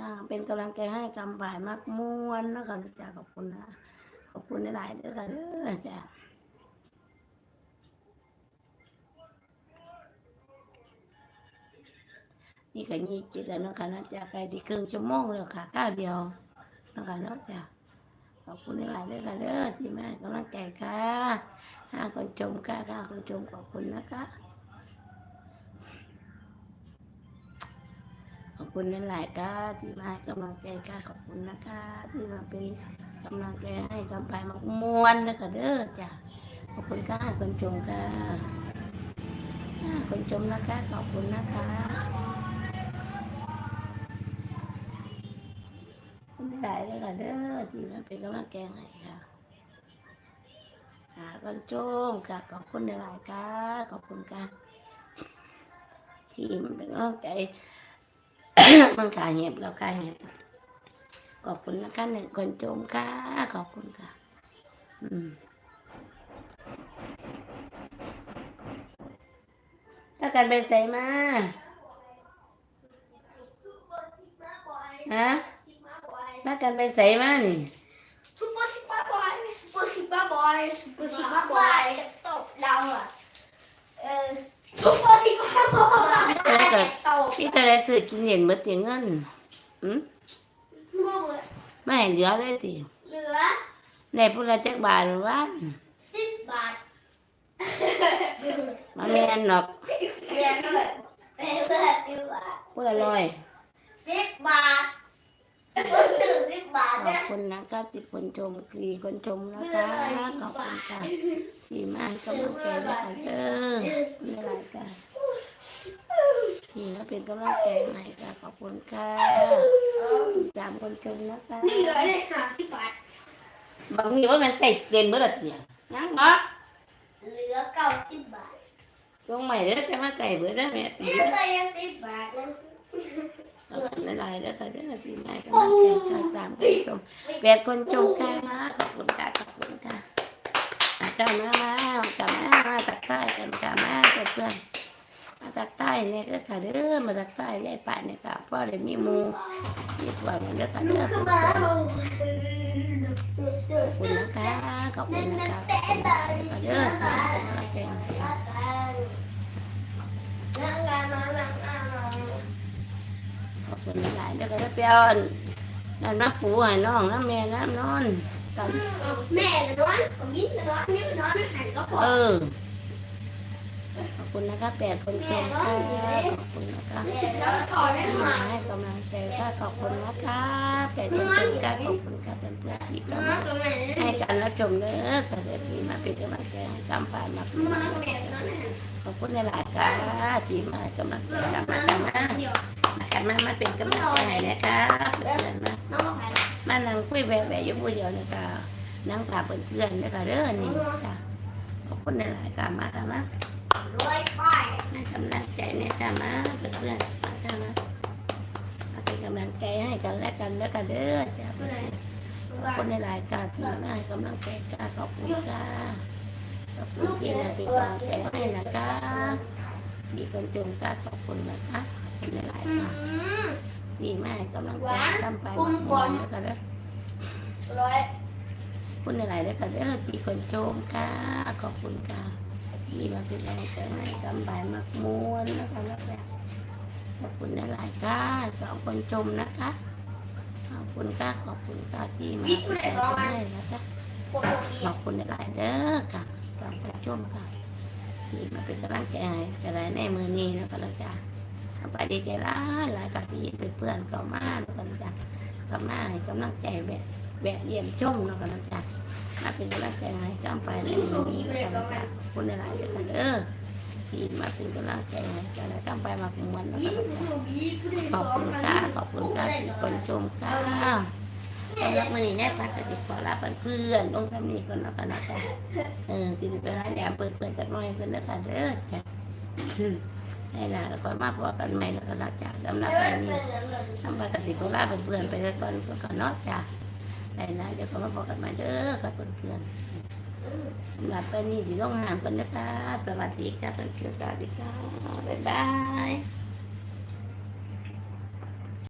นะเป็นกำลังใจให้จำบ่ายมากม่วนนะคะจ้าขอบคุณนะขอบคุณหลายๆด้อค่ะเด้อจ้านี่ก็ยี่จิตแล้วนาะคะนะจ้าใกล้สิครึ่งชั่วโมงแล้วค่ะก้าวเดียวนะคะเนาะจ้าขอบคุณหลายๆด้อค่ะเด้อที่มาให้กำลังใจค่ะห้าคนชมค่ะห้าคนชมขอบคุณนะคะ ขอบ คุณหลายๆค่ะที่มาให้กำลังใจค่ะขอบคุณนะคะที่มาเป็นกำลังใจให้กำไปมากมวนนะคะเด้อจ้ะขอบคุณค่ะคนชมค่ะอ่าคนชมนะคะขอบคุณนะคะขอบคุณหลายเลยค่ะเด้อที่มาเป็นกำลังใจให้ค่ะค่ะคนชมค่ะขอบคุณหลายๆค่ะขอบคุณค่ะที่มาเป็นกำลังใจ มันกายเงียบแล้วกายเงียบขอบคุณนะคะหนึ่งคนชมค่ะขอบคุณค่ะ อืมถ้ากันไปใส่มาฮะถ้ากันไปใส่มานี่ Super Super Boy Super Super Boy Super Super Boy ตบเราอะเออ Super Super Boy ตบ พี่จะได้ซื้อกินเย็นเมื่อตีเงินอืมพ่อเบิดไม่ให้เหลือเลยติเหลือในพุละจักบาทหรือว่าสิบบาทมาแม่นหนอกเรียนด้วยเรียนด้วยสิบบาทพุละร้อยสิบบาทคนซื้อสิบบาทขอบนะคุณนะคะสิบคนชมกรีคนชมนะคะขอบคุณค่ะที่มาให้กำลังใจด้วยค่ะเด้อไม่ไรค่ะ ที่มาเป็นกำลังใจให้ค่ะขอบคุณค่ะสามคนชมนะคะเหลือเลยห้าสิบบาทบางทีว่ามันใส่เรียนเมื่อไหร่เนี่ยยังบ่เหลือเก้าสิบบาทลงใหม่เด้อจะมาใส่เบื่อได้ไหมเหลือเลยสิบบาทนะขอบคุณหลายๆแล้วค่ะเด้อที่มาให้กำลังใจค่ะสามคนชมแปดคนชมค่ะขอบคุณค่ะขอบคุณค่ะมากลับมามา กลับมา มาตักใต้กันกลับมาเพื่อนๆมา จากใต้เนี่ยก็ค่ะเด้อมาจากใต้ยายป่านเนี่ยค่ะพ่อเลยมีหมูมีปวดเนี่ยเด้อค่ะเด้อขอบคุณนะคะขอบคุณนะคะขอบคุณนะคะเด้อค่ะขอบคุณนะคะขอบคุณหลายๆเด้อค่ะเด้อเปียวนั่นมาปูให้น้องน้ำแม่น้ำนอนกันแม่นอนผมยิ้มนอนนิ้วนอนหันก็พอเออ ขอบคุณนะคะแปดคนชมค่ะขอบคุณนะคะแล้วถอดได้ที่มาให้กำลังใจค่ะขอบคุณนะคะแปดคนชมค่ะขอบคุณค่ะเพื่อนๆที่มาก็แม่ให้การรับชมเด้อค่ะเดี๋ยวพี่มาเป็นกำลังใจให้กำปานมาขอบคุณในหลายๆค่ะที่มากำลังใจกันมากันมาเดี๋ยวมากันมามาเป็นกำลังใจให้นะคะเพื่อนมาน้องก็ไปมานั่งคุยแหวะอยู่ผู้เดียวนี่ค่ะนั่งตาเพื่อนๆนะคะเด้อนี่จ้ะขอบคุณในหลายๆค่ะมาค่ะมา ด้วยไปให้กำลังใจเนี่ยค่ะมาเพื่อนๆมาค่ะมามาเป็นกำลังใจให้กันและกันแล้วกันเด้อจ้ะเพื่อนคุณในรายการที่มาให้กำลังใจค่ะขอบคุณค่ะขอบคุณที่นาทีกำลังใจให้นะคะมีคนชมค่ะขอบคุณนะคะคุณในรายการที่มาให้กำลังใจทำไปมดหมดแล้วกันเด้อร้อยคุณในรายการเด้อที่คนชมค่ะขอบคุณค่ะ ที่มาเป็นกำลังใจให้กำบายมากม้วนนะคะแล้วแบบขอบคุณในรายกาสองคนชมนะคะ ขอบคุณค่ะขอบคุณค่ะที่มาได้นะคะขอบคุณหลายเด้อค่ะตามผู้ชมค่ะที่มาเป็นกำลังใจใจะได้ในมือนี้นะกันละจ้ะทำไปดีใจหลายหลายกับที่เป็นเพื่อนก็มาแล้วกันจ้ะก็มาให้กำลังใจแบบแบบเยี่ยมชมนะกันละจ้ะ มาเป็นกำลังใจให้กำไปในมือนี้นะกันละจ้ะขอบคุณหลายเด้อค่ะเด้อที่มาเป็นกำลังใจให้จะได้กำไปมากมวนนะกันละจ้ะขอบคุณค่ะขอบคุณค่ะที่คนชมค่ะสำหรับมื้อนี้แน่พักก็สิขอลาเพื่อนๆลงสำนีก่อนล้วกันนะจ๊ะเออสิไปร้านแหลมเปิดเปิดจักน่อยเพิ่อนแล้วกันเด้อจ้ะให้ล่ะแล้วก็มาพบกันใหม่แล้วกันนะจ๊ะสำหรับวันนี้ทำไปกสิขอลาเพื่อนไปแล้วก่อนก่อนเนจ้ะ ได้นะเดี๋ยวก็มาพบกันใหม่เด้อกับเพื่อนๆสำหรับวันนี้สิต้องหามกันนะคะ สวัสดีค่ะเพื่อนๆสวัสดีค่ะบ๊ายบาย